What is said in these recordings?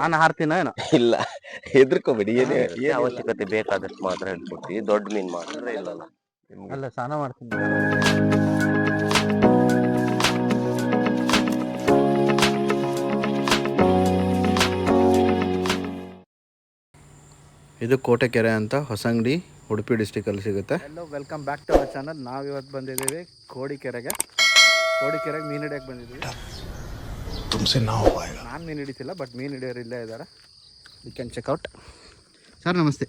ನಾನು ಹಾರ್ತೀನ ಏನೋ? ಇಲ್ಲ ಹೆದರ್ಕೋಬೇಡಿ ಏನೇ ಏನ್ ಅವಶ್ಯಕತೆ ಬೇಕಾದಷ್ಟು ಮಾತ್ರ ಹಿಡ್ಕೊಡ್ತೀವಿ ದೊಡ್ಡ ಮೀನ್ ಮಾತ್ರ. ಇಲ್ಲಲ್ಲ ಅಲ್ಲ ಸ್ನಾನ ಮಾಡ್ತೀನಿ. ಇದು ಕೋಟೆಕೆರೆ ಅಂತ ಹೊಸಂಗಡಿ ಉಡುಪಿ ಡಿಸ್ಟಿಕಲ್ಲಿ ಸಿಗುತ್ತೆ. Hello welcome back to our channel ನಾವು ಇವತ್ತು ಬಂದಿದ್ದೀವಿ ಕೋಡಿಕೆರೆಗೆ. ಕೋಡಿಕೆರೆಗೆ ಮೀನು ಹಿಡಿಯಕ್ಕೆ ಬಂದಿದ್ದೀವಿ. तुमसे ना हो पाएगा ನಾನು ಮೀನು ಹಿಡಿತಿಲ್ಲ ಬಟ್ ಮೀನು ಹಿಡಿಯೋರು ಇಲ್ಲೇ ಇದ್ದಾರೆ ಯು ಕ್ಯಾನ್ ಚೆಕ್ಔಟ್ ಸರ್ ನಮಸ್ತೆ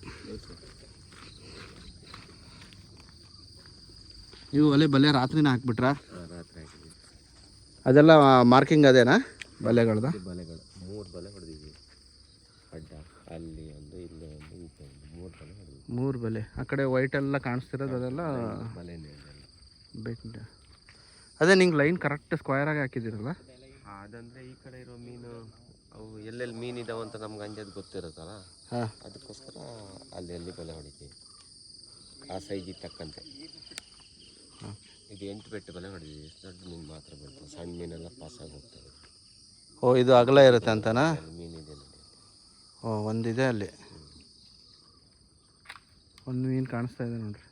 ನೀವು ಒಲೆ ಬಲೆ ರಾತ್ರಿನ ಹಾಕ್ಬಿಟ್ರಾ ರಾತ್ರಿ ಹಾಕಿದ್ವಿ ಅದೆಲ್ಲ ಮಾರ್ಕಿಂಗ್ ಅದೇನಾ ಬಲೆಗಳ್ದ ಬಲೆಗಳು ಮೂರು ಬಲೆ ಹೊಡೆದಿದ್ವಿ ಅಡ್ಡ ಅಲ್ಲಿ ಒಂದು ಇಲ್ಲಿ ಒಂದು ಈ ಕಡೆ ಒಂದು ಮೂರು ಬಲೆ ಹೊಡೆದಿದ್ವಿ ಮೂರು ಬಲೆ ಆ ಕಡೆ ವೈಟ್ ಎಲ್ಲ ಕಾಣಿಸ್ತಿರೋದು ಅದೆಲ್ಲ ಬಲೆನೇ ಅದೆಲ್ಲ ಬೇಕು ಅದೇ ನಿಂಗೆ ಲೈನ್ ಕರೆಕ್ಟ್ ಸ್ಕ್ವಯರಾಗಿ ಹಾಕಿದ್ದೀರಲ್ಲ ಅದಂದ್ರೆ ಈ ಕಡೆ ಇರೋ ಮೀನು ಅವು ಎಲ್ಲೆಲ್ಲಿ ಮೀನು ಇದಾವೆ ಅಂತ ನಮ್ಗೆ ಅಂಜದ್ ಗೊತ್ತಿರುತ್ತಲ್ಲ? ಹಾಂ. ಅದಕ್ಕೋಸ್ಕರ ಅಲ್ಲಿ ಅಲ್ಲಿ ಬಲೆ ಹೊಡಿತೀವಿ. ಆ ಸೈಜಿಗೆ ತಕ್ಕಂತೆ. ಇದು ಎಂಟು ಬೆಟ್ಟು ಬಲೆ ಹೊಡಿದೀವಿ ದೊಡ್ಡ ಮೀನು ಮಾತ್ರ ಬರ್ತವೆ ಸಣ್ಣ ಮೀನೆಲ್ಲ ಪಾಸ್ ಆಗಿ ಹೋಗ್ತವೆ ಓ ಇದು ಅಗಲ ಇರುತ್ತೆ ಅಂತನಾ? ಮೀನಿದೆ ಓ ಒಂದಿದೆ ಅಲ್ಲಿ. ಒಂದು ಮೀನು ಕಾಣಿಸ್ತಾ ಇದೆ ನೋಡ್ರಿ.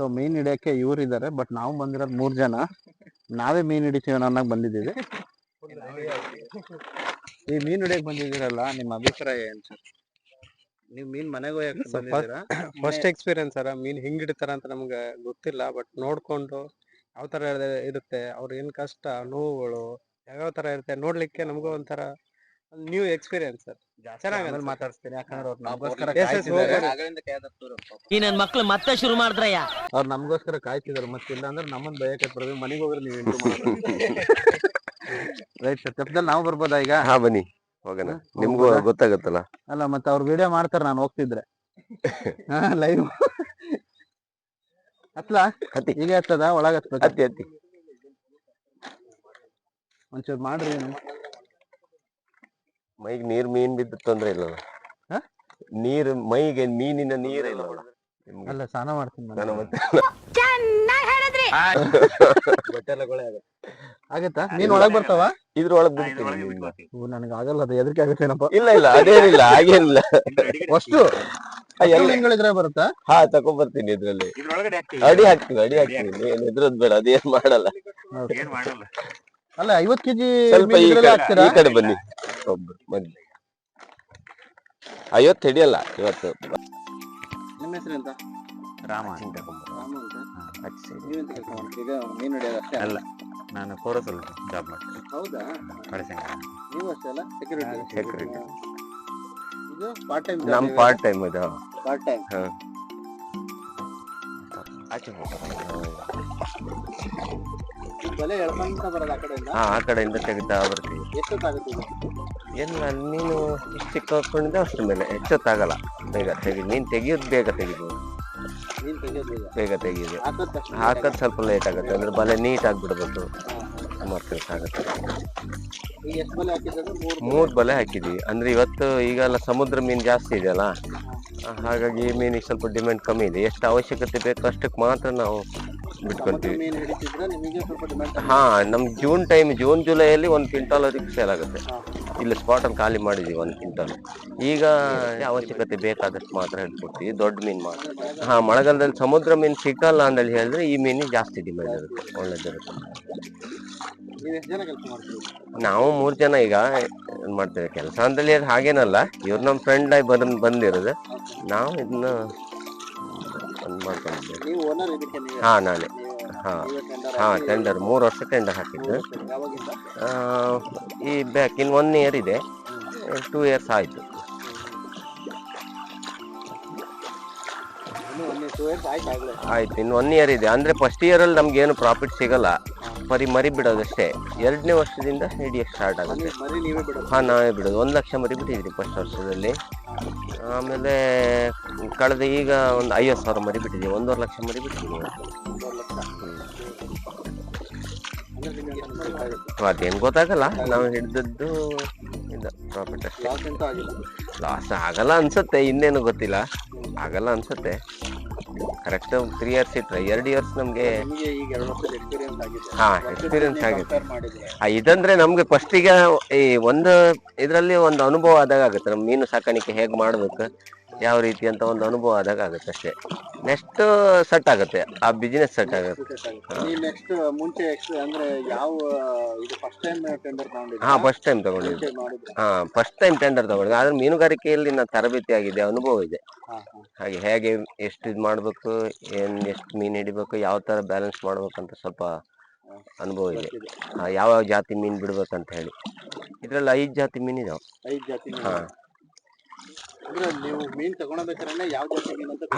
ಸೊ ಮೀನ್ ಹಿಡಿಯಕ್ಕೆ ಇವ್ರು ಇದ್ದಾರೆ ಬಟ್ ನಾವು ಬಂದಿರೋದು ಮೂರ್ ಜನ. ನಾವೇ ಮೀನ್ ಹಿಡಿತೀವಿ ಅನ್ನೋ ಬಂದಿದ್ದೀವಿ. ಈ ಮೀನ್ ಹಿಡಿಯಕ್ ಬಂದಿದ್ದೀರಲ್ಲ ನಿಮ್ಮ ಅಭಿಪ್ರಾಯ ಏನ್ ಸರ್? ನೀವು ಮೀನ್ ಮನೆಗೆ ಬಂದಿದ್ದೀರಾ? ಫಸ್ಟ್ ಎಕ್ಸ್ಪೀರಿಯನ್ಸ್ ಸರ್ ಮೀನ್ ಹಿಂಗ್ ಹಿಡಿತಾರ ಅಂತ ನಮ್ಗೆ ಗೊತ್ತಿಲ್ಲ ಬಟ್ ನೋಡ್ಕೊಂಡು ಯಾವ ತರ ಇರ್- ಇರುತ್ತೆ ಅವ್ರ ಏನ್ ಕಷ್ಟ ನೋವುಗಳು ಯಾವ್ಯಾವ ತರ ಇರುತ್ತೆ ನೋಡ್ಲಿಕ್ಕೆ ನಮಗೂ ಒಂಥರ ನ್ಯೂ ಎಕ್ಸ್ಪೀರಿಯನ್ಸ್ ಸರ್ ಚೆನ್ನಾಗಿ ಆಮೇಲೆ ಮಾತಾಡ್ಸ್ತೀನಿ. ಯಾಕಂದ್ರೆ ಅವ್ರು ನಮಗೋಸ್ಕರ ಈ ನನ್ ಮಕ್ಳು ಮತ್ತೆ ಶುರು ಮಾಡಿದ್ರಯ್ಯ? ಅವ್ರು ನಮಗೋಸ್ಕರ ಕಾಯ್ತಿದಾರೆ ಮತ್ತೆ ಇಲ್ಲ ಅಂದ್ರೆ ನಮ್ಮನ್ನ ಬಯಕೆ ಬರ್ಬೇಕು ಮನೆಗೆ ಹೋದ್ರೆ ನೀವು ರೈಟ್ ಸರ್ ತಪ್ಪದಲ್ಲಿ ನಾವು ಬರ್ಬೋದಾ ಈಗ? ಹಾ ಬನ್ನಿ. ಹೋಗೋಣ. ನಿಮ್ಗೂ ಗೊತ್ತಾಗತ್ತಲ್ಲ? ಅಲ್ಲ ಮತ್ತೆ ಅವ್ರು ವಿಡಿಯೋ ಮಾಡ್ತಾರೆ ನಾನು ಹೋಗ್ತಿದ್ರೆ. ಲೈವ್ ಹತ್ಲ? ಹತ್ತಿ. ಈಗ ಹತ್ತದ ಒಳಗೆ ಹತ್ತಿ ಹತ್ತಿ. ಒಂಚೂರು ಮಾಡ್ರಿ ಏನು? ಮೈಗೆ ನೀರ್ ಮೀನ್ ಬಿದ್ದ ತೊಂದ್ರೆ ಇಲ್ಲ ಹಾ? ನೀರು ಮೈಗೆ ಮೀನಿನ ನೀರ್ ಇಲ್ಲ ನಿಮ್ಗೆ ಅಲ್ಲ ಸ್ನಾನ ಮಾಡ್ತೀನಿ ನಾನು. ಮತ್ತೆ ಆಗುತ್ತೆ. ನೀನ್ ಒಳಗ್ ಬರ್ತಾವ? ಇದ್ರೊಳಗ್ ಬಿಡ್ತೀನಿ. ನನಗೆ ಆಗಲ್ಲ ಅದು ಎದಕ್ಕೆ ಆಗುತ್ತೇನಪ್ಪ ಇಲ್ಲ ಇಲ್ಲ ಅದೇನಿಲ್ಲ ಹಾಗೇನಿಲ್ಲ. ಅಷ್ಟು? ಆ, ಎಲ್ಲ- ಮೀನುಗಳಿದ್ರೆ ಬರುತ್ತಾ? ಹಾ ತಕೊಂಡ್ಬರ್ತೀನಿ ಇದ್ರಲ್ಲಿ. ಅಡಿ ಹಾಕ್ತೀನಿ ಅಡಿ ಹಾಕ್ತೀನಿ. ಏನ್ ಬೇಡ ಅದೇನ್ ಮಾಡಲ್ಲ. ಅಲ್ಲ ಐವತ್ ಕೆಜಿ ಸ್ವಲ್ಪ ಈ ಕಡೆ ಹಾಕ್ತೀರಾ? ಈ ಕಡೆ ಬನ್ನಿ. ಒಬ್ರು ಬನ್ನಿ. ಐವತ್ತು ಹಿಡಿಯಲ್ಲ ಇವತ್ತು. ನಿಮ್ಮ ಹೆಸರು ಎಂತ? ರಾಮ ಅಂತ. ಹಚ್ಚಿ ಸೈಡ್. ನೀವೆಂತ ಕೆಲಸ ಮಾಡ್ತೀರಿ? ಈಗ ಮೀನು ಹಿಡಿಯೋದು ಅಷ್ಟೇ? ಅಲ್ಲ ನಾನು ಕೋರಸಲ್ ಜಾಬ್ ಮಾಡ್ತೀನಿ. ಹೌದಾ? ಕಳಿಸಂಗ. ನೀವು ಅಷ್ಟೇ ಅಲ್ಲ ಸೆಕ್ಯೂರಿಟಿ Security. ಇದು ಪಾರ್ಟ್ ಟೈಮ್ ನಮ್ ಪಾರ್ಟ್ ಟೈಮ್ ಇದು. ಪಾರ್ಟ್ ಟೈಮ್ ಆಚೆ ಹೋಗ್ತಾರೆ. ಬಲೆ ಎಳ್ಕೊಂತ ಬರೋದು ಆ ಕಡೆಯಿಂದ? ಹಾ ಆ ಕಡೆಯಿಂದ ತೆಗಿತಾ ಬರ್ತೀವಿ ಎಷ್ಟೊತ್ತಾಗುತ್ತೆ ಇದು? ಎಲ್ಲ ನೀನು ಇಷ್ಟು ಚಿಕ್ಕ ಹಾಕೊಂಡಿದ್ದೆ ಅಷ್ಟು ಮೇಲೆ. ಹೆಚ್ಚೊತ್ತಾಗಲ್ಲ ಬೇಗ ತೆಗಿ ನೀನು ತೆಗಿಯೋದು ಬೇಗ ತೆಗಿಬೋದು. ನೀನ್ ತೆಗಿಯೋದು ಈಗ ಬೇಗ ತೆಗಿಯೋದು. ಹಾಕೋದ್ ತಕ್ಷಣ ಹಾಕೋದು ಸ್ವಲ್ಪ ಲೇಟ್ ಆಗುತ್ತೆ. ಅಂದ್ರೆ ಬಲೆ ನೀಟ್ ಆಗ್ಬಿಡ್ಬೇಕು. ಸುಮಾರು ಕೆಲಸ ಆಗುತ್ತೆ. ಈಗ ಎಷ್ಟು ಬಲೆ ಹಾಕಿದ್ರೆ ಮೂರು ಮೂರ್ ಬಲೆ ಹಾಕಿದ್ವಿ. ಅಂದ್ರೆ ಇವತ್ತು ಈಗೆಲ್ಲ ಸಮುದ್ರ ಮೀನು ಜಾಸ್ತಿ ಇದೆಯಲ್ಲ? ಹಾಗಾಗಿ ಈ ಮೀನಿಗೆ ಸ್ವಲ್ಪ ಡಿಮ್ಯಾಂಡ್ ಕಮ್ಮಿ ಇದೆ. ಎಷ್ಟು ಅವಶ್ಯಕತೆ ಬೇಕು ಅಷ್ಟಕ್ಕೆ ಮಾತ್ರ ನಾವು ಬಿಟ್ಕೊಂತೀವಿ. ಹಾಂ ನಮ್ಮ ನಮ್ ಜೂನ್ ಟೈಮ್ ಜೂನ್ ಜುಲೈಯಲ್ಲಿ ಒಂದ್ ಕ್ವಿಂಟಾಲ್ ಅದಕ್ಕೆ ಸೇಲ್ ಆಗುತ್ತೆ. ಇಲ್ಲಿ ಸ್ಪಾಟ್ ಅಲ್ಲಿ ಖಾಲಿ ಮಾಡಿದೀವಿ ಒಂದ್ ಕ್ವಿಂಟಾಲ್. ಈಗ ಅವಶ್ಯಕತೆ ಬೇಕಾದಷ್ಟು ಮಾತ್ರ ಹಿಡ್ಕೊಡ್ತೀವಿ ದೊಡ್ಡ ಮೀನ್ ಮಾತ್ರ. ಹಾ ಮಳೆಗಾಲದಲ್ಲಿ ಸಮುದ್ರ ಮೀನ್ ಸಿಕ್ಕಲ್ಲ ಅಂದಲ್ಲಿ ಹೇಳಿದ್ರೆ ಈ ಮೀನು ಜಾಸ್ತಿ ಡಿಮ್ಯಾಂಡ್ ಇರುತ್ತೆ ಒಳ್ಳೇದಿರುತ್ತೆ. ನೀವು ಮೂರ್ ಜನ ಈಗ ಏನ್ ಮಾಡ್ತೇವೆ ಕೆಲಸ ಅಂತೇಳಿ ಹಾಗೇನಲ್ಲ. ಇವ್ರು ನಮ್ಮ ಫ್ರೆಂಡ್ ಆಗಿ ಬಂದ್ ಬಂದಿರೋದು. ನಾವು ಇದನ್ನ ಒಂದ್ ಹಾಂ ನಾನೇ. ಹಾ. ಹಾಂ ಟೆಂಡರ್ ಮೂರು ವರ್ಷ ಟೆಂಡರ್ ಹಾಕಿದ್ದು. ಈ ಬ್ಯಾಕ್ ಇನ್ ಒನ್ ಇಯರ್ ಇದೆ. ಟೂ ಇಯರ್ಸ್ ಆಯಿತು. ಆಯ್ತು ಇನ್ನು ಒನ್ ಇಯರ್ ಇದೆ. ಅಂದ್ರೆ ಫಸ್ಟ್ ಇಯರ್ ಅಲ್ಲಿ ನಮ್ಗೆ ಏನು ಪ್ರಾಫಿಟ್ ಸಿಗಲ್ಲ. ಬರೀ ಮರಿ ಬಿಡೋದಷ್ಟೇ ಎರಡನೇ ವರ್ಷದಿಂದ ಹಿಡಿಯೋಕ್ಕೆ ಸ್ಟಾರ್ಟ್ ಆಗುತ್ತೆ. ಹಾಂ ಮರಿ ಬಿಡೋದು. ಹಾ ನಾವೇ ಬಿಡೋದು. ಒಂದು ಲಕ್ಷ ಮರಿ ಬಿಟ್ಟಿದ್ರಿ ಫಸ್ಟ್ ವರ್ಷದಲ್ಲಿ. ಆಮೇಲೆ ಕಳೆದ ಈಗ ಒಂದು ಐವತ್ತು ಸಾವಿರ ಮರಿ ಬಿಟ್ಟಿದ್ದೀವಿ ಒಂದೂವರೆ ಲಕ್ಷ ಮರಿ ಬಿಟ್ಟಿದ್ದೀವಿ ಅದೇನು ಗೊತ್ತಾಗಲ್ಲ. ನಾವು ಹಿಡಿದದ್ದು ಇದು ಲಾಸ್ ಆಗಲ್ಲ ಅನ್ಸುತ್ತೆ. ಇನ್ನೇನು ಗೊತ್ತಿಲ್ಲ. ಆಗಲ್ಲ ಅನ್ಸುತ್ತೆ. ಕರೆಕ್ಟ್ ತ್ರೀ ಇಯರ್ಸ್ ಇಟ್ರೆ ಎರಡು ಇಯರ್ಸ್ ನಮ್ಗೆ ಹಾ ಎಕ್ಸ್ಪೀರಿಯನ್ಸ್ ಆಗಿದೆ. ಇದಂದ್ರೆ ನಮ್ಗೆ ಫಸ್ಟಿಗೆ ಈ ಒಂದು ಇದರಲ್ಲಿ ಒಂದು ಅನುಭವ ಆದಾಗ ಆಗುತ್ತೆ. ನಮ್ ಮೀನು ಸಾಕಾಣಿಕೆ ಹೇಗ್ ಮಾಡ್ಬೇಕು ಯಾವ ರೀತಿ ಅಂತ ಒಂದು ಅನುಭವ ಆದಾಗ ಆಗುತ್ತೆ ಅಷ್ಟೇ. ನೆಕ್ಸ್ಟ್ ಸೆಟ್ ಆಗುತ್ತೆ. ಆ ಬಿಸ್ನೆಸ್ ಸೆಟ್ ಆಗುತ್ತೆ. ನೆಕ್ಸ್ಟ್ ಮುಂಚೆ ಅಂದ್ರೆ ಯಾವ ಇದು ಫಸ್ಟ್ ಟೈಮ್ ಟೆಂಡರ್ ಹಾ ಫಸ್ಟ್ ಟೈಮ್ ತಗೊಂಡಿದ್ದೆ. ಹಾ ಫಸ್ಟ್ ಟೈಮ್ ಟೆಂಡರ್ ತಗೊಂಡಿದ್ದೆ. ಆದ್ರೆ ಮೀನುಗಾರಿಕೆಯಲ್ಲಿ ನಾನು ತರಬೇತಿ ಆಗಿದೆ ಅನುಭವ ಇದೆ. ಹಾಗೆ ಹೇಗೆ ಎಷ್ಟು ಇದು ಮಾಡ್ಬೇಕು ಏನ್ ಎಷ್ಟು ಮೀನ್ ಹಿಡಿಬೇಕು ಯಾವ ತರ ಬ್ಯಾಲೆನ್ಸ್ ಮಾಡ್ಬೇಕಂತ ಸ್ವಲ್ಪ ಅನುಭವ ಇದೆ. ಯಾವ ಯಾವ ಜಾತಿ ಮೀನ್ ಬಿಡ್ಬೇಕಂತ ಹೇಳಿ. ಇದ್ರಲ್ಲಿ ಐದು ಜಾತಿ ಮೀನ್ ಇದಾವ ಐದು ಜಾತಿ. ಹಾ.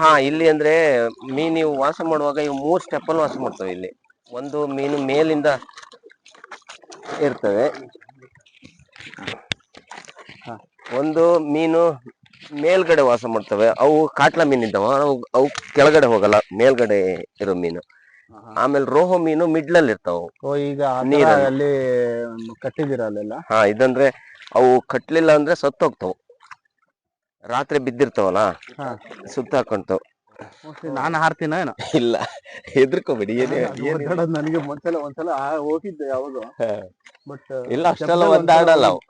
ಹಾ ಇಲ್ಲಿ ಅಂದ್ರೆ ಮೀನ್ ನೀವು ವಾಸ ಮಾಡುವಾಗ ಇವು ಮೂರ್ ಸ್ಟೆಪ್ ಅಲ್ಲಿ ವಾಸ ಮಾಡ್ತವೆ ಇಲ್ಲಿ. ಒಂದು ಮೀನು ಮೇಲಿಂದ ಇರ್ತವೆ. ಒಂದು ಮೀನು ಮೇಲ್ಗಡೆ ವಾಸ ಮಾಡ್ತವೆ. ಅವು ಕಾಟ್ಲ ಮೀನ್ ಇದ್ದಾವ ಅವು ಅವು ಕೆಳಗಡೆ ಹೋಗಲ್ಲ ಮೇಲ್ಗಡೆ ಇರೋ ಮೀನು. ಆಮೇಲೆ ರೋಹೋ ಮೀನು ಮಿಡ್ಲಲ್ಲಿ ಇರ್ತಾವ. ಈಗ ನೀರಲ್ಲಿ. ಕಟ್ಟಿದಿರಲ್ಲ ಹಾ ಇದಂದ್ರೆ ಅವು ಕಟ್ಲಿಲ್ಲ ಅಂದ್ರೆ ಸತ್ತೋಗ್ತಾವ. ರಾತ್ರಿ ಬಿದ್ದಿರ್ತಾವಲ್ಲ. ಸುತ್ತ ಹಾಕೊಂತವ್ ನಾನು ಹಾರ್ತೀನ ಏನೋ? ಇಲ್ಲ ಹೆದರ್ಕೋಬೇಡಿ ಏನೇ ನನಗೆ ಒಂದ್ಸಲ ಒಂದ್ಸಲ ಆ- ಹೋಗಿದ್ದೆ ಯಾವಾಗ. ಬಟ್ ಇಲ್ಲ ಅಷ್ಟೆಲ್ಲ ಒದ್ದಾಡಲ್ಲ ಅವು.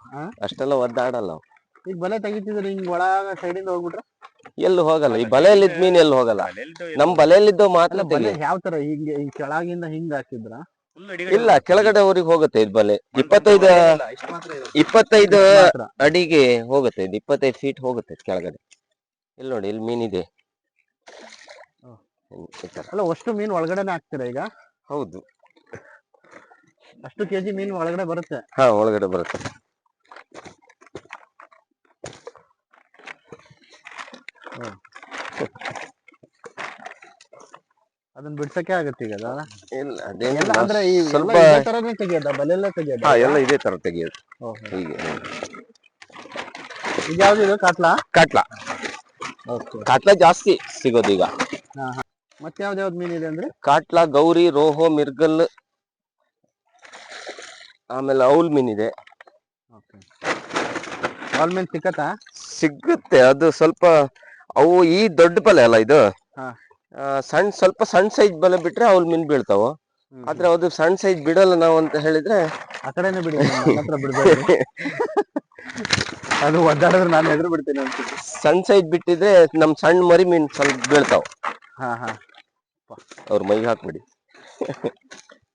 ಅಷ್ಟೆಲ್ಲ ಒದ್ದಾಡಲ್ಲ ಅವು. ಈಗ ಬಲೆ ತೆಗಿತಿದ್ರೆ ಹಿಂಗ್ ಒಳಗ ಸೈಡಿಂದ ಹೋಗ್ಬಿಟ್ರೆ? ಎಲ್ಲೂ ಹೋಗಲ್ಲ. ಈ ಬಲೆಯಲ್ಲಿದ್ದ ಮೀನ್ ಎಲ್ಲಿ ಹೋಗಲ್ಲ. ನಮ್ ಬಲೆಯಲ್ಲಿದ್ದು ಮಾತ್ರ ಬಲೆ ತೆಗಿ ಯಾವ ತರ? ಹಿಂಗೆ ಈ ಕೆಳಗಿಂದ ಹಿಂಗ್ ಹಾಕಿದ್ರ? ಇಲ್ಲ ಕೆಳಗಡೆ ಊರಿಗೆ ಹೋಗುತ್ತೆ ಇದು ಬಲೆ. ಇಪ್ಪತ್ತೈದು ಇಪ್ಪತ್ತೈದು. ಅಡಿಗೆ ಹೋಗುತ್ತೆ ಇದು ಇಪ್ಪತ್ತೈದು ಫೀಟ್ ಹೋಗುತ್ತೆ ಕೆಳಗಡೆ. ಇಲ್ಲಿ ನೋಡಿ ಇಲ್ಲಿ ಮೀನಿದೆ ಈ ತರ. ಅಲ್ಲ ಅಷ್ಟು ಮೀನ್ ಒಳಗಡೆನೆ ಹಾಕ್ತೀರಾ ಈಗ? ಹೌದು. ಅಷ್ಟು ಕೆಜಿ ಮೀನು ಒಳಗಡೆ ಬರುತ್ತೆ? ಹಾ ಒಳಗಡೆ ಬರುತ್ತೆ. ಅದನ್ನ ಬಿಡ್ಸಕ್ಕೆ ಆಗುತ್ತೆ ಈಗ ಅದ. ಇಲ್ಲ ಎಲ್ಲ ಅಂದ್ರೆ ಈ ಸ್ವಲ್ಪ ಎಲ್ಲ ಇದೇ ತರನೇ ತೆಗಿಯೋದ? ಬಲೆಲ್ಲ ತೆಗಿಯೋದ? ಹಾ ಎಲ್ಲ ಇದೇ ತರ ತೆಗಿಯೋದು. ಹೀಗೆ ಈಗ ಯಾವ್ದು ಇದು? ಕಾಟ್ಲಾ ಕಾಟ್ಲ ಓಕೆ. ಕಾಟ್ಲ ಜಾಸ್ತಿ ಸಿಗೋದು ಈಗ. ಮತ್ತೆ ಯಾವ್ದು ಯಾವ್ದು ಮೀನ್ ಇದೆ ಅಂದ್ರೆ? ಕಾಟ್ಲ ಗೌರಿ ರೋಹೋ ಮಿರ್ಗಲ್ ಆಮೇಲೆ ಔಲ್ ಮೀನ್ ಇದೆ. ಆಲ್ ಮೀನ್ ಸಿಕ್ಕತ್ತಾ ಸಿಗುತ್ತೆ ಅದು ಸ್ವಲ್ಪ ಅವು ಈ ದೊಡ್ಡ ಬಲೆ ಅಲ್ಲ ಇದು? ಹಾ. ಸಣ್ಣ ಸ್ವಲ್ಪ ಸಣ್ಣ ಸೈಜ್ ಬಲೆ ಬಿಟ್ರೆ ಅವ್ಲ್ ಮೀನ್ ಬೀಳ್ತಾವ. ಆದ್ರೆ ಅದು ಸಣ್ಣ ಸೈಜ್ ಬಿಡಲ್ಲ ನಾವು ಅಂತ ಹೇಳಿದ್ರೆ ಆ ಕಡೆನೆ ಬಿಡಿ ನನ್ನ ಹತ್ರ ಬಿಡ್ಬೇಡಿ ಅದು ಒದ್ದಾಡಿದ್ರೆ ನಾನು ಎದುರು ಬಿಡ್ತೀನಿ ಅಂತ ಸಣ್ಣ ಸೈಜ್ ಬಿಟ್ಟಿದ್ರೆ ನಮ್ ಸಣ್ಣ ಮರಿ ಮೀನ್ ಸ್ವಲ್ಪ ಬೀಳ್ತಾವ. ಹಾ ಹಾ. ಅವ್ರ ಮೈಗೆ ಹಾಕ್ಬಿಡಿ.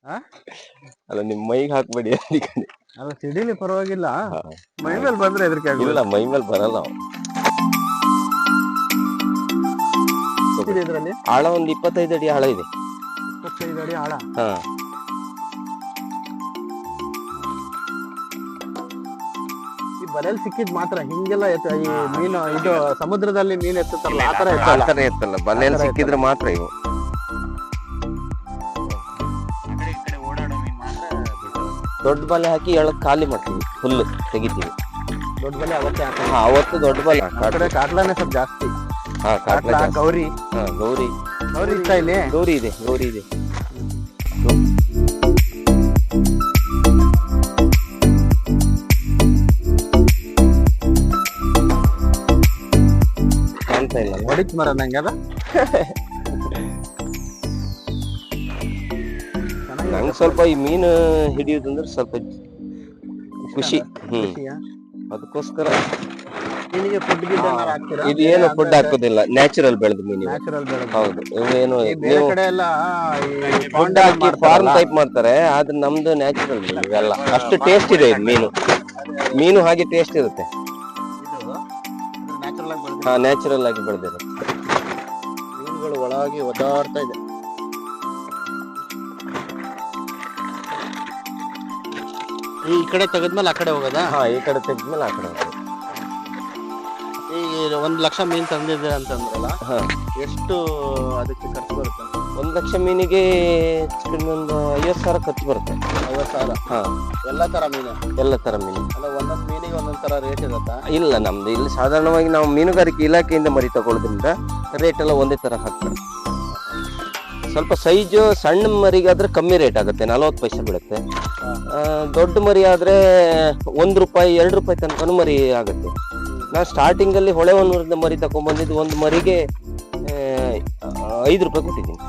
ಆ? ಅಲ್ಲ ನಿಮ್ ಮೈಗೆ ಹಾಕ್ಬೇಡಿ ಅದಕ್ಕೆ ಅಲ್ಲ ಸಿಡಿಲಿ ಪರವಾಗಿಲ್ಲ. ಮೈ ಮೇಲೆ ಬಂದ್ರೆ ಇಲ್ಲ ಮೈ ಮೇಲೆ ಬರಲ್ಲ. ಅವು. ಆಗ್ತಿದೆ ಇದ್ರಲ್ಲಿ? ಆಳ ಒಂದು ಇಪ್ಪತ್ತೈದು ಅಡಿ ಆಳ ಇದೆ. ಇಪ್ಪತ್ತೈದು ಅಡಿ ಆಳ? ಹಾ. ಈ ಬಲೆಯಲ್ಲಿ ಸಿಕ್ಕಿದ್ ಮಾತ್ರ ಹಿಂಗೆಲ್ಲ ಎತ್ತ ಈ ಮೀನು ಇದು ಸಮುದ್ರದಲ್ಲಿ ಮೀನು ಎತ್ತಲ್ಲ ಆ ತರ ಆ ಎತ್ತಲ್ಲ? ತರ ಎತ್ತಲ್ಲ. ಬಲೆಯಲ್ಲಿ ಸಿಕ್ಕಿದ್ರೆ ಮಾತ್ರ ಇವು. ದೊಡ್ಡ ಬಲೆ ಹಾಕಿ ಎಳಕ್ ಖಾಲಿ ಮಾಡ್ತೀವಿ ಫುಲ್ ತೆಗಿತೀವಿ. ದೊಡ್ಡ ಬಲೆ ಅವತ್ತೇ ಹಾಕೋದು. ಹಾ ಅವತ್ತು ದೊಡ್ಡ ಬಲೆ ಆ ಕಡೆ ಕಾಟ್ಲಾನೆ ಸ್ವಲ್ಪ ಜಾಸ್ತಿ. ಹಾ ಕಾಟ್ಲ ಕಾಟ್ಲಾ ಜಾಸ್ತಿ. ಗೌರಿ. ಹಾ ಗೌರಿ. ಗೌರಿ ಇಷ್ಟ ಇಲ್ಲಿ? ಗೌರಿ ಇದೆ ಗೌರಿ ಇದೆ. ಕಾಣ್ತಾ ಇಲ್ಲ? ಹೊಡಿತ್ ಮರ ನಂಗೆ ಅದ. ನಂಗೆ ಸ್ವಲ್ಪ ಈ ಮೀನು ಹಿಡಿಯೋದಂದ್ರೆ ಸ್ವಲ್ಪ ಖುಷಿ. ಹ್ಮ್. ಅದಕ್ಕೋಸ್ಕರ. ನಿನಗೆ ಫುಡ್ ಗಿಡ್ ಏನಾರ ಹಾಕ್ತೀರಾ? ಇದು ಏನು ಫುಡ್ ಹಾಕೋದಿಲ್ಲ. ನ್ಯಾಚುರಲ್ ಬೆಳೆದ ಮೀನು ನ್ಯಾಚುರಲ್ ಬೆಳೆದ ಹೌದು. ಏನು ಬೇರೆ ನೀವು ಕಡೆ ಎಲ್ಲ ಫುಡ್ ಹಾಕಿ ಫಾರ್ಮ್ ಟೈಪ್ ಮಾಡ್ತಾರೆ ಆದ್ರೆ ನಮ್ದು ನ್ಯಾಚುರಲ್ ಇವೆಲ್ಲ. ಅಷ್ಟು ಟೇಸ್ಟ್ ಇದೆ ಇದು ಮೀನು. ಮೀನು ಹಾಗೆ ಟೇಸ್ಟ್ ಇರುತ್ತೆ. ನ್ಯಾಚುರಲ್ ಆಗಿ ಬೆಳೆದಿದೆ. ಹಾ ನ್ಯಾಚುರಲ್ ಆಗಿ ಬೆಳೆದಿರುತ್ತೆ ಮೀನುಗಳು ಒಳಗೆ ಒದ್ದಾಡ್ತಾ ಇದೆ. ಈ ಕಡೆ ತೆಗೆದ್ಮೇಲೆ ಆ ಕಡೆ ಹೋಗೋದಾ? ಹಾ ಈ ಕಡೆ ತೆಗೆದ್ಮೇಲೆ ಆ ಕಡೆ. ಈಗ ಒಂದ್ ಲಕ್ಷ ಮೀನ್ ತಂದಿದೆ ಅಂತಂದ್ರಲ್ಲ ಹಾ. ಎಷ್ಟು ಅದಕ್ಕೆ ಖರ್ಚು ಬರುತ್ತೆ? ಒಂದ್ ಲಕ್ಷ ಮೀನಿಗೆ ಕಡಿಮೆ ಒಂದು ಐವತ್ತು ಸಾವಿರ ಖರ್ಚು ಬರುತ್ತೆ. ಐವತ್ತು ಸಾವಿರ? ಹಾ. ಎಲ್ಲ ತರ ಮೀನು? ಎಲ್ಲ ತರ ಮೀನು. ಅಲ್ಲ ಒಂದೊಂದ್ ಮೀನಿಗೆ ಒಂದೊಂದ್ ತರ ರೇಟ್ ಇರುತ್ತಾ? ಇಲ್ಲ ನಮ್ದು ಇಲ್ಲಿ ಸಾಧಾರಣವಾಗಿ ನಾವು ಮೀನುಗಾರಿಕೆ ಇಲಾಖೆಯಿಂದ ಮರಿ ತಗೊಳ್ಳೋದ್ರಿಂದ ರೇಟ್ ಎಲ್ಲ ಒಂದೇ ತರ ಹಾಕ್ತಾರೆ. ಸ್ವಲ್ಪ ಸೈಜು ಸಣ್ಣ ಮರಿಗಾದ್ರೆ ಕಮ್ಮಿ ರೇಟ್ ಆಗುತ್ತೆ ನಲವತ್ತು ಪೈಸೆ ಬೀಳುತ್ತೆ. ಆ, ದೊಡ್ಡ ಮರಿ ಆದ್ರೆ ಒಂದು ರೂಪಾಯಿ ಎರಡು ರೂಪಾಯಿ ತನಕ ಮರಿ ಆಗುತ್ತೆ. ನಾವು ಸ್ಟಾರ್ಟಿಂಗ್ ಅಲ್ಲಿ ಹೊಳೆ ಒಂದು ಮರಿ ತಗೊಂಡ್ಬಂದಿದ್ದು ಒಂದು ಮರಿಗೆ ಐದು ರೂಪಾಯಿ ಕೊಟ್ಟಿದ್ದೀನಿ.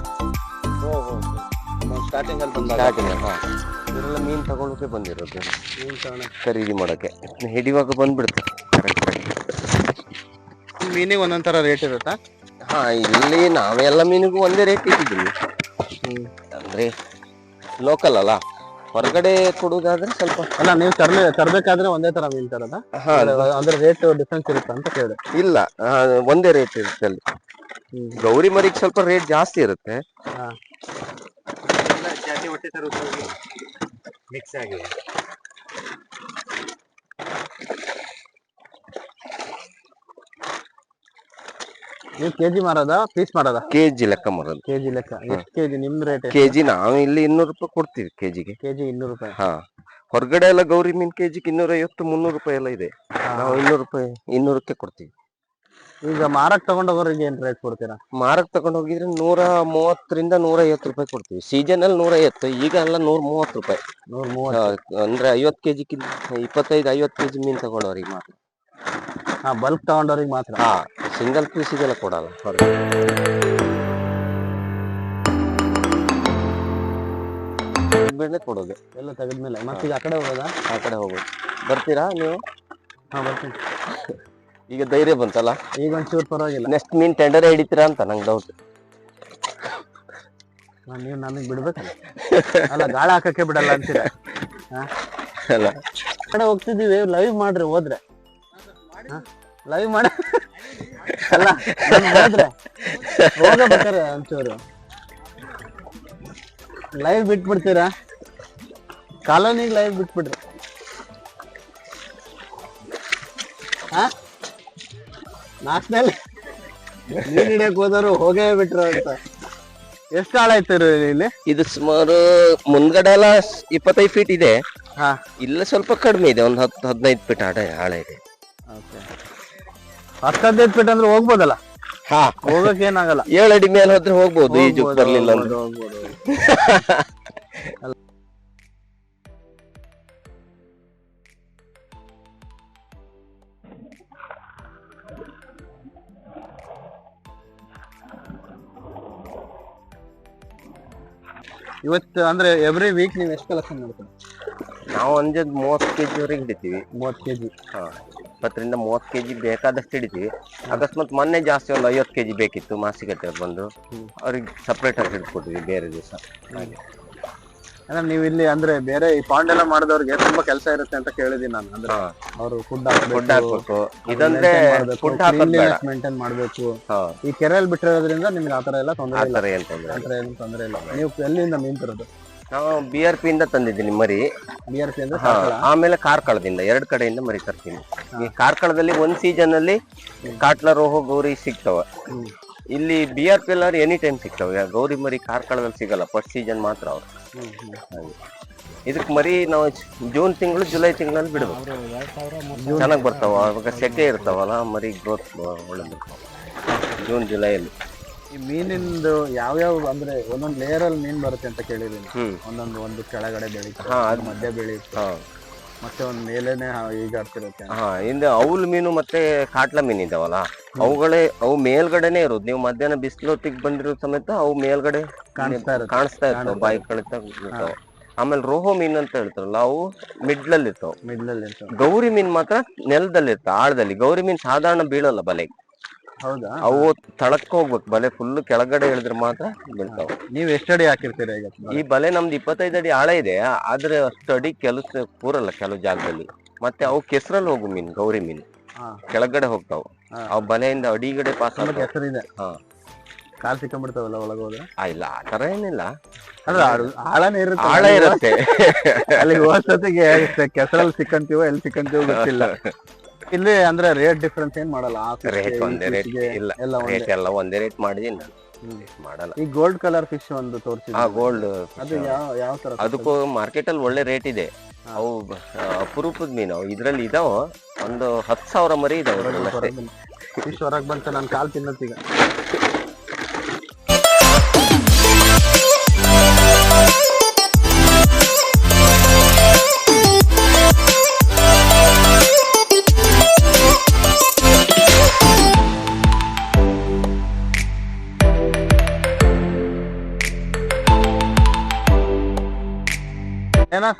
ಸ್ಟಾರ್ಟಿಂಗ್ ಅಲ್ಲಿ ಸ್ಟಾರ್ಟಿಂಗ್ ಹಾ. ಇವರೆಲ್ಲ ಮೀನು ತಗೊಳ್ಳೋಕೆ ಬಂದಿರೋದು. ಖರೀದಿ ಮಾಡೋಕೆ ಹಿಡಿಯುವಾಗ ಬಂದ್ಬಿಡುತ್ತೆ. ಕರೆಕ್ಟ್ ಮೀನಿಗೆ ಒಂದೊಂದು ಥರ ರೇಟ್ ಇರುತ್ತಾ? ಹಾಂ ಇಲ್ಲಿ ನಾವೆಲ್ಲ ಮೀನಿಗೂ ಒಂದೇ ರೇಟ್ ಇಟ್ಟಿದ್ದೀವಿ. ಅಂದ್ರೆ ಲೋಕಲ್ ಅಲ್ಲ. ಹೊರಗಡೆ ಕೊಡುವುದಾದ್ರೆ ಸ್ವಲ್ಪ ಅಲ್ಲ ನೀವು ತರ್ಲಿ ತರ್ಬೇಕಾದ್ರೆ ಒಂದೇ ತರ ಮೀನ್ ತರದ? ಹಾ ಅಂದ್ರೆ ರೇಟ್ ಡಿಫ್ರೆನ್ಸ್ ಇರುತ್ತೆ ಅಂತ ಕೇಳಿದೆ. ಇಲ್ಲ ಆ, ಒಂದೇ ರೇಟ್ ಇರುತ್ತೆ ಅಲ್ಲಿ. ಗೌರಿ ಮರಿಗೆ ಸ್ವಲ್ಪ ರೇಟ್ ಜಾಸ್ತಿ ಇರುತ್ತೆ. ಜಾತಿ ಹೊಟ್ಟೆ ತರುವುದು ಮಿಕ್ಸ್ ಆಗಿ ನೀವು ಕೆಜಿ ಮಾರದ ಪೀಸ್ ಮಾರದ ಕೆಜಿ ಲೆಕ್ಕ ಮರದು ಕೆಜಿ ಲೆಕ್ಕ ಎಷ್ಟು ಕೆಜಿ ನಿಮ್ ರೇಟ್ ಕೆಜಿ ನಾವು ಇಲ್ಲಿ ಇನ್ನೂರು ರೂಪಾಯಿ ಕೊಡ್ತೀವಿ ಕೆಜಿಗೆ ಕೆಜಿ ಇನ್ನೂರು ರೂಪಾಯಿ ಹಾ ಹೊರಗಡೆ ಎಲ್ಲ ಗೌರಿ ಮೀನ್ ಕೆಜಿಗೆ ಇನ್ನೂರ ಐವತ್ತು ಮುನ್ನೂರು ರೂಪಾಯಿ ಎಲ್ಲ ಇದೆ ನಾವು ಇನ್ನೂರು ರೂಪಾಯಿ ಇನ್ನೂರಕ್ಕೆ ಕೊಡ್ತೀವಿ ಈಗ ಮಾರಕ್ ತಗೊಂಡೋಗೋರಿಗೆ ಏನ್ ರೇಟ್ ಕೊಡ್ತೀರಾ ಮಾರಕ್ ತಗೊಂಡ್ ಹೋಗಿದ್ರೆ ನೂರ ಮೂವತ್ತರಿಂದ ನೂರ ಐವತ್ತು ರೂಪಾಯಿ ಕೊಡ್ತೀವಿ ಸೀಸನ್ ಅಲ್ಲಿ ನೂರ ಐವತ್ತು ಈಗ ಎಲ್ಲ ನೂರ ಮೂವತ್ತು ರೂಪಾಯಿ ನೂರ್ ಮೂವತ್ತು ಅಂದ್ರೆ ಐವತ್ತು ಕೆಜಿ ಇಪ್ಪತ್ತೈದು ಐವತ್ತು ಕೆಜಿ ಮೀನ್ ತಗೊಂಡವ್ರಿಗೆ ಮಾತ್ರ ಬಲ್ಕ್ ತಗೊಂಡವ್ರಿಗೆ ಮಾತ್ರ. ಹಾ ಸಿಂಗಲ್ ಪೀಸಿಗೆಲ್ಲ ಕೊಡಲ್ಲ ಹೊರಗೆ. ಬೆಣ್ಣೆ ಕೊಡೋದು ಎಲ್ಲ ತೆಗೆದ್ಮೇಲೆ. ಮತ್ತೀಗ ಆ ಕಡೆ ಹೋಗೋದಾ? ಆ ಕಡೆ ಹೋಗೋದು. ಬರ್ತೀರಾ ನೀವು? ಹಾ ಬರ್ತೀನಿ. ಈಗ ಧೈರ್ಯ ಬಂತಲ್ಲ? ಈಗ ಒಂಚೂರು ಪರವಾಗಿಲ್ಲ. ನೆಕ್ಸ್ಟ್ ಮೀನ್ ಟೆಂಡರ್ ಹಿಡಿತೀರಾ ಅಂತ ನಂಗೆ ಡೌಟ್ ನಾನು ನೀವು ನನಗೆ ಬಿಡ್ಬೇಕಲ್ಲ ಅಲ್ಲ ಗಾಳ ಹಾಕಕ್ಕೆ ಬಿಡಲ್ಲ ಅಂತೀರ? ಅಲ್ಲ. ಆ ಕಡೆ ಹೋಗ್ತಿದೀವಿ ಲೈವ್ ಮಾಡ್ರಿ ಹೋದ್ರೆ. ಲೈವ್ ಮಾಡ ಅಲ್ಲ ಹೋಗ ಬರ್ತಾರೆ ಒಂಚೂರು ಲೈವ್ ಬಿಟ್ಬಿಡ್ತೀರಾ? ಕಾಲೋನಿಗೆ ಲೈವ್ ಬಿಟ್ಬಿಡ್ರಿ. ಹಾ? ನಾಲ್ಕನಲ್ಲಿ ನೀನ್ ಹಿಡಿಯಕ್ ಹೋದವರು ಹೋಗೇ ಬಿಟ್ರು ಅಂತ. ಎಷ್ಟು ಆಳ ಆಯ್ತು ಇಲ್ಲಿ? ಇದು ಸುಮಾರು ಮುಂದ್ಗಡೆ ಎಲ್ಲ ಇಪ್ಪತ್ತೈದು ಫೀಟ್ ಇದೆ. ಹಾ. ಇಲ್ಲ ಸ್ವಲ್ಪ ಕಡಿಮೆ ಇದೆ ಒಂದು ಹತ್ತು ಹದಿನೈದು ಫೀಟ್ ಆಡ ಆಳ ಇದೆ. ಹತ್ತು ಹದಿನೈದು ಫೀಟ್ ಅಂದ್ರೆ ಹೋಗ್ಬೋದಲ್ಲ? ಹಾ. ಹೋಗಕ್ ಏನಾಗಲ್ಲ. ಏಳು ಅಡಿ ಮೇಲೆ ಹೋದ್ರೆ ಹೋಗ್ಬೋದು ಈಜು ಬರ್ಲಿಲ್ಲ ಅಂದ್ರೆ. ಹೋಗ್ಬೋದು. ಇವತ್ತು ಅಂದ್ರೆ ಎವ್ರಿ ವೀಕ್ ನೀವು ಎಷ್ಟು ಕಲೆಕ್ಷನ್ ಮಾಡ್ತೀರಿ? ನಾವು ಒಂದೇ ಮೂವತ್ತು ಕೆಜಿ ವರೆಗೆ ಹಿಡಿತೀವಿ. ಮೂವತ್ತು ಕೆಜಿ. ಹಾ. ಇಪ್ಪತ್ತರಿಂದ ಮೂವತ್ತು ಕೆಜಿ ಬೇಕಾದಷ್ಟು ಹಿಡಿತೀವಿ ಅಕಸ್ಮಾತ್ ಮೊನ್ನೆ ಜಾಸ್ತಿ ಒಂದು ಐವತ್ತು ಕೆಜಿ ಬೇಕಿತ್ತು ಮಾಸಿಗಟ್ಟೆ ಬಂದು. ಅವ್ರಿಗೆ ಸಪ್ರೇಟ್ ಆಗಿ ಹಿಡ್ಕೊಟ್ಟಿದ್ವಿ ಬೇರೆ ದಿವಸ. ಹಾಗೆ. ಅಂದ್ರೆ ನೀವು ಇಲ್ಲಿ ಅಂದ್ರೆ ಬೇರೆ ಈ ಪಾಂಡ್ ಎಲ್ಲ ಮಾಡಿದವ್ರಿಗೆ ತುಂಬಾ ಕೆಲಸ ಇರುತ್ತೆ ಅಂತ ಕೇಳಿದೀನಿ ನಾನು. ಅಂದ್ರೆ ಅವರು ಫುಡ್ ಫುಡ್ ಹಾಕ್ಬೇಕು. ಇದಂದ್ರೆ ಫುಡ್ ಮೇಂಟೈನ್ ಮಾಡ್ಬೇಕು. ಈ ಕೆರೆಯಲ್ಲಿ ಬಿಟ್ಟಿರೋದ್ರಿಂದ ನಿಮ್ಗೆ ಆತರ ಎಲ್ಲ ತೊಂದರೆ ಇಲ್ಲ. ತೊಂದ್ರೆ ಇಲ್ಲ. ತೊಂದರೆ ನೀವು ಎಲ್ಲಿಂದ ಮೀನ್ ತರೋದು? ನಾವು ಬಿ ಆರ್ ಪಿ ಇಂದ ತಂದಿದ್ದೀನಿ ಮರಿ. ಬಿ ಆರ್ ಪಿ ಅಂದ್ರೆ ಹಾ ಸಾಕಳ? ಆಮೇಲೆ ಕಾರ್ಕಳದಿಂದ ಎರಡು ಕಡೆಯಿಂದ ಮರಿ ತರ್ತೀನಿ. ಈ ಕಾರ್ಕಳದಲ್ಲಿ ಒಂದ್ ಸೀಸನ್ ಅಲ್ಲಿ ಕಾಟ್ಲ ರೋಹು ಗೌರಿ ಸಿಗ್ತವ. ಇಲ್ಲಿ ಬಿ ಆರ್ ಪಿ ಎಲ್ಲಾರು ಎನಿ ಟೈಮ್ ಸಿಗ್ತವೆ. ಗೌರಿ ಮರಿ ಕಾರ್ಕಳದಲ್ಲಿ ಸಿಗಲ್ಲ ಫಸ್ಟ್ ಸೀಸನ್ ಮಾತ್ರ ಅವ್ರು. ಹ್ಮ್, ಹ್ಮ್. ಹಾಗೆ. ಇದಕ್ ಮರಿ ನಾವು ಜೂನ್ ತಿಂಗಳು ಜುಲೈ ತಿಂಗಳಲ್ಲಿ ಬಿಡಬೇಕು. ಚೆನ್ನಾಗಿ ಬರ್ತಾವ ಅವಾಗ ಸೆಕೆ ಇರ್ತಾವಲ್ಲ ಮರಿ ಗ್ರೋತ್ ಒಳ್ಳೆ ಜೂನ್ ಜೂನ್ ಜುಲೈಯಲ್ಲಿ ಈ ಮೀನಿಂದು ಯಾವ್ಯಾವ ಅಂದ್ರೆ ಒಂದೊಂದು ಲೇಯರ್ ಅಲ್ಲಿ ಮೀನ್ ಬರುತ್ತೆ ಅಂತ ಕೇಳಿದೀನಿ. ಒಂದೊಂದು ಒಂದು ಕೆಳಗಡೆ ಬೆಳೀತಾರೆ ಹಾ, ಒಂದು ಮಧ್ಯ ಬೆಳೆಯುತ್ತೆ ಮತ್ತೆ ಒಂದ್ ಮೇಲೆನೆ ಈಗಾಡ್ತಿರುತ್ತೆ ಹಾ ಹಿಂದೆ ಅವಲ್ ಮೀನು ಮತ್ತೆ ಕಾಟ್ಲ ಮೀನ್ ಇದಾವಲ್ಲ? ಅವುಗಳೇ ಅವು ಮೇಲ್ಗಡೆನೆ ಇರೋದು. ನೀವು ಮಧ್ಯಾಹ್ನ ಬಿಸಿಲೊತ್ತಿಗೆ ಬಂದಿರೋ ಸಮೇತ ಅವು ಮೇಲ್ಗಡೆ ಕಾಣಿಸ್ತಾ ಇರುತ್ತೆ. ಕಾಣಿಸ್ತಾ ಇರ್ತಾವ ಬಾಯಿ ಕಳಿತ ಆಮೇಲೆ ರೋಹೋ ಮೀನ್ ಅಂತ ಹೇಳ್ತಾರಲ್ಲ ಅವು ಮಿಡ್ಲಲ್ಲಿ ಇರ್ತಾವ ಮಿಡ್ಲಲ್ಲಿ ಇರ್ತವೆ ಗೌರಿ ಮೀನ್ ಮಾತ್ರ ನೆಲದಲ್ಲಿ ಇರ್ತಾವ ಆಳದಲ್ಲಿ. ಗೌರಿ ಮೀನ್ ಸಾಧಾರಣ ಬೀಳಲ್ಲ ಬಲೆಗೆ. ಹೌದಾ? ಅವು ತಳಕ್ ಹೋಗ್ಬೇಕು ಬಲೆ ಫುಲ್ ಕೆಳಗಡೆ ಇಳಿದ್ರೆ ಮಾತ್ರ ಬೀಳ್ತಾವ. ನೀವ್ ಎಷ್ಟಡಿ ಹಾಕಿರ್ತೀರಾ ಈಗ? ಈ ಬಲೆ ನಮ್ದು ಇಪ್ಪತ್ತೈದು ಅಡಿ ಆಳ ಇದೆ ಆದ್ರೆ ಅಷ್ಟು ಅಡಿ ಕೆಲಸ ಕೂರಲ್ಲ ಕೆಲವು ಜಾಗದಲ್ಲಿ. ಮತ್ತೆ ಅವು ಕೆಸರಲ್ಲಿ ಹೋಗು ಮೀನ್ ಗೌರಿ ಮೀನ್. ಕೆಳಗಡೆ ಹೋಗ್ತಾವ. ಅವ್ ಬಲೆಯಿಂದ ಅಡಿಗಡೆ ಪಾಸ್ ಹೆಸರಿದೆ ಹಾ. ಕಾಲ್ ಸಿಕ್ಕೊಂಡ್ಬಿಡ್ತಾವಲ್ಲ ಒಳಗೆ ಹೋದ್ರೆ? ಆ, ಇಲ್ಲ ಆ ತರ ಏನಿಲ್ಲ. ಅಂದ್ರೆ ಆಳನೇ ಇರುತ್ತೆ. ಆಳ ಇರುತ್ತೆ. ಅಲ್ಲಿ ಕೆಸರಲ್ಲಿ ಸಿಕ್ಕಂತೀವೋ ಎಲ್ಲಿ ಸಿಕ್ಕಂತೀವೋ ಗೊತ್ತಿಲ್ಲ. ಇಲ್ಲಿ ಅಂದ್ರೆ ರೇಟ್ ಡಿಫ್ರೆನ್ಸ್ ಏನ್ ಮಾಡಲ್ಲ ಆ fish ಗೆ, ರೇಟ್ ಈ ಒಂದೇ ರೇಟ್ಗೆ ಇಲ್ಲ ಎಲ್ಲ ಒಂದೇ. ರೇಟ್ ಎಲ್ಲ ಒಂದೇ ರೇಟ್ ಮಾಡಿದೀನಿ ನಾನು. ಮಾಡಲ್ಲ. ಈ ಗೋಲ್ಡ್ ಕಲರ್ ಫಿಶ್ ಒಂದು ಆ ಗೋಲ್ಡ್ ಅದು ಯಾವ ಯಾವ ತರ ಅದಕ್ಕೂ ಮಾರ್ಕೆಟ್ ಅಲ್ಲಿ ಒಳ್ಳೆ ರೇಟ್ ಇದೆ. ಅವು ಆ, ಅಪರೂಪದ ಮೀನು. ಅವು ಇದ್ರಲ್ಲಿ ಇದಾವ. ಒಂದು ಹತ್ತು ಸಾವಿರ ಮರಿ ಇದಾವೆ ಫಿಶ್ ಹೊರಗ್ ಬಂತ ನಾನು ಕಾಲ್ ತಿನ್ನತ್ತೀಗ.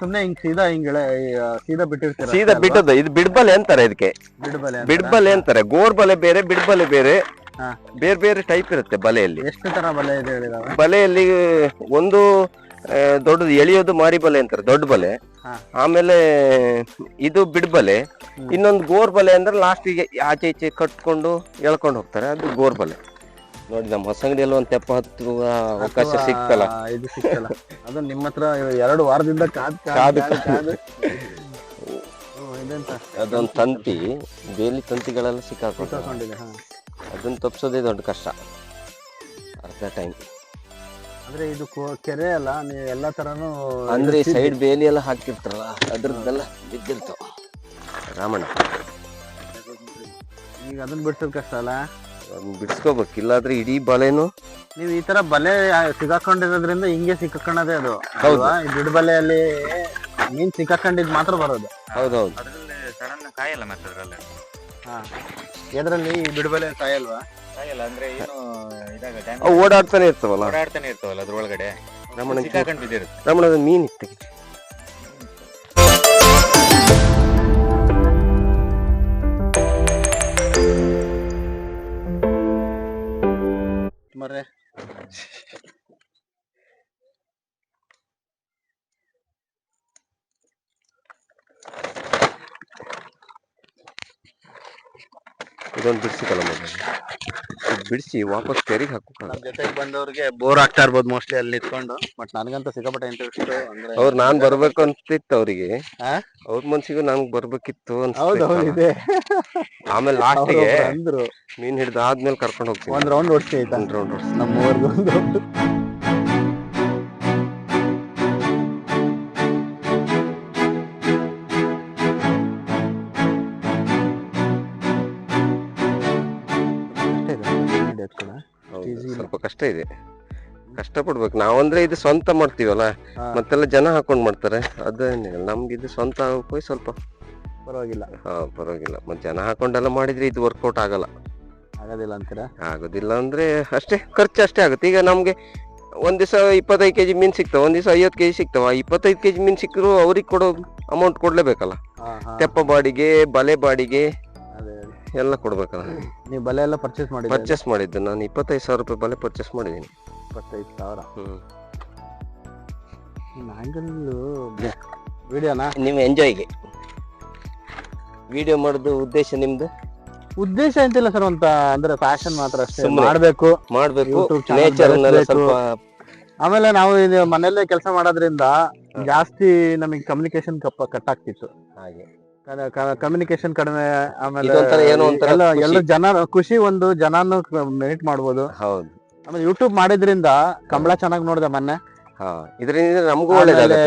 ಸುಮ್ನೆ ಹಿಂಗ್ ಸೀದಾ ಹಿಂಗ್ ಸೀದಾ ಬಿಟ್ಟಿರ್ತೀರ ಸೀದಾ ಬಿಟ್ಟದ ಇದು ಬಿಡ್ಬಲೆ ಅಂತಾರೆ ಇದಕ್ಕೆ. ಬಿಡ್ಬಲೆ ಬಿಡ್ಬಲೆ ಅಂತಾರೆ. ಗೋರ್ ಬಲೆ ಬೇರೆ ಬಿಡ್ಬಲೆ ಬೇರೆ. ಬೇರೆ ಬೇರೆ ಟೈಪ್ ಇರುತ್ತೆ ಬಲೆಯಲ್ಲಿ. ಎಷ್ಟು ತರ ಬಲೆ ಇದೆ ಹೇಳಿದಾವೆ ಬಲೆಯಲ್ಲಿ ಒಂದು ದೊಡ್ಡದು ಎಳೆಯೋದು ಮಾರಿ ಬಲೆ ಅಂತಾರೆ ದೊಡ್ಡ ಬಲೆ. ಆಮೇಲೆ ಇದು ಬಿಡ್ಬಲೆ. ಇನ್ನೊಂದು ಗೋರ್ ಬಲೆ ಅಂದ್ರೆ ಲಾಸ್ಟಿಗೆ ಆಚೆ ಈಚೆ ಕಟ್ಕೊಂಡು ಎಳ್ಕೊಂಡು ಹೋಗ್ತಾರೆ ಅದು ಗೋರ್ ಬಲೆ ನೋಡಿ ನಮ್ಮ ಹೊಸಂಗಡಿಯಲ್ಲಿ ಒಂದು ತೆಪ್ಪ ಹತ್ತುವ ಅವಕಾಶ ಸಿಕ್ಕಲ್ಲ. ಇದು ಸಿಕ್ಕಲ್ಲ. ಅದು ನಿಮ್ಮ ಹತ್ರ ಎರಡು ವಾರದಿಂದ ಕಾದ್ ಕಾದು ಕಾದ್ ಕಾದ್ ಇದೆಂತ? ಅದೊಂದು ತಂತಿ ಬೇಲಿ ತಂತಿಗಳೆಲ್ಲ ಸಿಕ್ಕಾಕೊಂಡು ಹಾ. ಅದನ್ನ ತಪ್ಪಿಸೋದೇ ದೊಡ್ಡ ಕಷ್ಟ. ಅರ್ಧ ಟೈಮ್ ಅಂದ್ರೆ ಇದು ಕೊ- ಕೆರೆ ಅಲ್ಲ ನೀವು ಎಲ್ಲ ತರನು ಅಂದ್ರೆ ಸೈಡ್ ಬೇಲಿ ಎಲ್ಲ ಹಾಕಿರ್ತಾರಲ್ಲ ಅದ್ರದ್ದೆಲ್ಲ ಬಿದ್ದಿರ್ತಾವ. ರಾಮಣ್ಣ. ಈಗ ಅದನ್ನ ಬಿಡ್ಸೋದ್ ಕಷ್ಟ ಅಲ್ಲ? ಅದನ್ನ ಬಿಡಿಸ್ಕೋಬೇಕು. ಇಲ್ಲಾದ್ರೆ ಇಡೀ ಬಲೆನು ನೀವು ಈ ತರ ಬಲೆ ಸಿಗಾಕೊಂಡಿರೋದ್ರಿಂದ ಹಿಂಗೆ ಸಿಕ್ಕಾಕೊಳ್ಳೋದೇ ಅದು. ಹೌದಾ. ಅಲ್ವಾ? ಈ ಬಿಡ್ ಬಲೆಯಲ್ಲಿ ಮೀನ್ ಸಿಕ್ಕಾಕೊಂಡಿದ್ ಮಾತ್ರ ಬರೋದು. ಹೌದೌದು. ಅದರಲ್ಲಿ ಸಡನ್ ಕಾಯಲ್ಲ ಮತ್ತೆ ಅದ್ರಲ್ಲಿ. ಹಾ. ಎದ್ರಲ್ಲಿ ಈ ಬಿಡ್ ಬಲೆ ಸಾಯಲ್ವಾ ಕಾಯಲ್ಲ ಅಂದ್ರೆ ಏನು ಇದಾಗ damage ಅವು ಓಡಾಡ್ತಾನೆ ಇರ್ತವಲ್ಲ? ಓಡಾಡ್ತಾನೆ ಇರ್ತವಲ್ಲ ಅದ್ರೊಳಗಡೆ. ರಮಣ ಸಿಕ್ಕಾಕೊಂಡ್ ಬಿದ್ದಿರುತ್ತೆ ರಮಣದ ಮೀನ್ ಇತ್ತು ಬಿಡಿಸಿಕಲ್ಲ ಮೊದಲು ಬಿಡಿಸಿ ವಾಪಸ್ ಕೆರಿಗೆ ಹಾಕು. ನಮ್ಮ ಜೊತೆಗೆ ಬಂದವ್ರಿಗೆ ಬೋರ್ ಆಗ್ತಾ ಇರ್ಬೋದು ಮೋಸ್ಟ್ಲಿ ಅಲ್ಲಿ ನಿಂತ್ಕೊಂಡು. ಬಟ್ ನನಗಂತ ಸಿಕ್ಕಾಪಟ್ಟೆ ಇಂಟ್ರೆಸ್ಟ್ ಅಂದ್ರೆ ಅವ್ರು ನಾನ್ ಬರ್ಬೇಕು ಅಂತಿತ್ತು ಅವ್ರಿಗೆ? ಅವ್ರ ಮನ್ಸಿಗೂ ನಂಗ್ ಬರ್ಬೇಕಿತ್ತು ಹೌದು ಹೌದು ಇದೆ. ಆಮೇಲೆ ಲಾಸ್ಟಿಗೆ ಅಂದ್ರು. ಮೀನ್ ಹಿಡಿದು ಆದ್ಮೇಲೆ ಕರ್ಕೊಂಡು ಹೋಗ್ತೀನಿ. ಒಂದು ರೌಂಡ್ ಓಡಿಸಿ ಆಯ್ತಾ? ರೌಂಡ್ round ಹೊಡ್ಸಿ. ನಮ್ಮ ಹೌದು, ಕಷ್ಟ ಇದೆ. ಕಷ್ಟ ಪಡ್ಬೇಕು ನಾವಂದ್ರೆ ಇದು ಸ್ವಂತ ಮಾಡ್ತೀವಲ್ಲ? ಮತ್ತೆಲ್ಲ ಜನ ಹಾಕೊಂಡ್ ಮಾಡ್ತಾರೆ. ಅದೇನಿಲ್ಲ ನಮ್ಗೆ ಇದು ಸ್ವಂತ ಹೋಗಿ ಸ್ವಲ್ಪ. ಪರವಾಗಿಲ್ಲ. ಹಾ ಪರವಾಗಿಲ್ಲ. ಮತ್ತೆ ಜನ ಹಾಕೊಂಡೆಲ್ಲ ಮಾಡಿದ್ರೆ ಇದು ವರ್ಕೌಟ್ ಆಗಲ್ಲ. ಆಗೋದಿಲ್ಲ ಅಂತೀರಾ? ಆಗೋದಿಲ್ಲ ಅಂದ್ರೆ ಅಷ್ಟೇ ಖರ್ಚು ಅಷ್ಟೇ ಆಗುತ್ತೆ. ಈಗ ನಮ್ಗೆ ಒಂದ್ ದಿವಸ ಇಪ್ಪತ್ತೈದು ಕೆಜಿ ಮೀನ್ ಸಿಗ್ತಾವ ಒಂದ್ ದಿವಸ ಐವತ್ತು ಕೆಜಿ ಸಿಗ್ತಾವ. ಇಪ್ಪತ್ತೈದು ಕೆಜಿ ಮೀನ್ ಸಿಕ್ಕರು ಅವ್ರಿಗೆ ಕೊಡೋ ಅಮೌಂಟ್ ಕೊಡ್ಲೇಬೇಕಲ್ಲ? ತೆಪ್ಪ ಬಾಡಿಗೆ ಬಲೆ ಬಾಡಿಗೆ ಎಲ್ಲ ಕೊಡ್ಬೇಕಲ್ಲ. ನೀವು ಬಲೆ ಎಲ್ಲ ಪರ್ಚೇಸ್ ಮಾಡಿ ಪರ್ಚೇಸ್ ಮಾಡಿದ್ದು. ನಾನು ಇಪ್ಪತ್ತೈದು ಸಾವಿರ ರೂಪಾಯಿ ಬಲೆ ಪರ್ಚೇಸ್ ಮಾಡಿದ್ದೀನಿ. ಇಪ್ಪತ್ತೈದು ಸಾವಿರ? ಹ್ಞೂ ಆಂಗಲ್ ವಿಡಿಯೋನಾ ನಿಮ್ಮ ಎಂಜಾಯ್ಗೆ ವಿಡಿಯೋ ಮಾಡೋದು ಉದ್ದೇಶ ನಿಮ್ದು? ಉದ್ದೇಶ ಅಂತಿಲ್ಲ ಸರ್ ಅಂತ ಅಂದ್ರೆ ಫ್ಯಾಷನ್ ಮಾತ್ರ ಅಷ್ಟೇ. ಮಾಡಬೇಕು ಮಾಡಬೇಕು. ಮಾಡ್ಬೇಕು. YouTube channel ನೇಚರ್ ಬೆಳೆಸ್ಬೇಕು. ಸ್ವಲ್ಪ ಆಮೇಲೆ ನಾವು ಇದು ಮನೆಯಲ್ಲೇ ಕೆಲಸ ಮಾಡೋದ್ರಿಂದ ಜಾಸ್ತಿ ನಮಗೆ ಕಮ್ಯುನಿಕೇಶನ್ ಕಟ್ ಆಗ್ತಿತ್ತು. ಹಾಗೆ. ಕಮ್ಯುನಿಕೇಶನ್ ಕಡಿಮೆ ಆಮೇಲೆ ಇದೊಂಥರ ಏನೋ ಒಂಥರ ಎಲ್ಲ ಖುಷಿ. ಎಲ್ಲ ಜನ ಖುಷಿ ಒಂದು ಜನನು ಮೀಟ್ ಮಾಡ್ಬೋದು. ಹೌದು. ಆಮೇಲೆ ಯೂಟ್ಯೂಬ್ ಮಾಡಿದ್ರಿಂದ ಕಂಬಳ ಚೆನ್ನಾಗಿ ನೋಡಿದೆ ಮೊನ್ನೆ. ಹಾ ಇದರಿಂದ ನಮಗೂ ಆಮೇಲೆ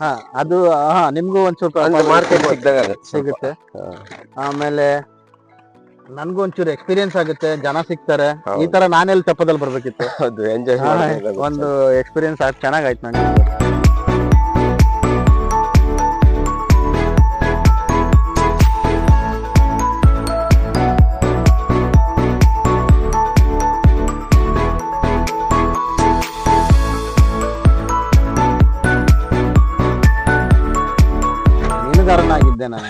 ಹಾ ಅದು ಹಾ ನಿಮ್ಗೂ ಅಂದ್ರೆ ಮಾರ್ಕೆಟ್ ಸಿಗುತ್ತೆ. ಆಮೇಲೆ ನನ್ಗೂ ಒಂಚೂರು ಎಕ್ಸ್ಪೀರಿಯನ್ಸ್ ಆಗುತ್ತೆ ಜನ ಸಿಗ್ತಾರೆ. ಈ. ತರ ನಾನೆಲ್ಲಿ ತಪ್ಪದಲ್ಲಿ ಬರ್ಬೇಕಿತ್ತು? ಹೌದು ಎಂಜಾಯ್ ಹಾ, ಒಂದು ಎಕ್ಸ್ಪೀರಿಯನ್ಸ್ ಚೆನ್ನಾಗಾಯ್ತು ನನಗೆ ಮೀನುಗಾರನಾಗಿದ್ದೆ ನಾನು.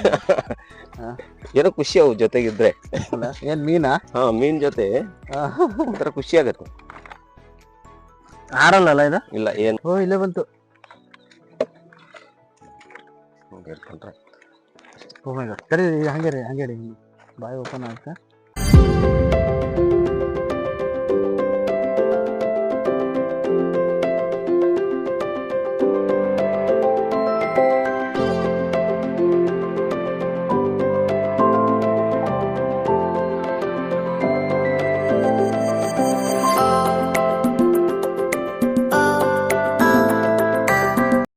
ಏನೋ ಖುಷಿ ಅವು ಜೊತೆಗಿದ್ರೆ? ಏನ್ ಮೀನಾ? ಹಾ ಮೀನ್ ಜೊತೆ. ಒಂಥರ ಖುಷಿ ಆಗತ್ತೆ. ಆರಲ್ಲ ಇದು? ಇಲ್ಲ ಏನ್? ಓ ಇಲ್ಲೇ ಬಂತು. ಹೋಗಿ ಓ ಮೈ ಗಾಡ್. ಸರಿ ಹಂಗೆ ರೀ ಹಂಗೆ ರೀ ಬಾಯ್ ಓಪನ್ ಆಗುತ್ತೆ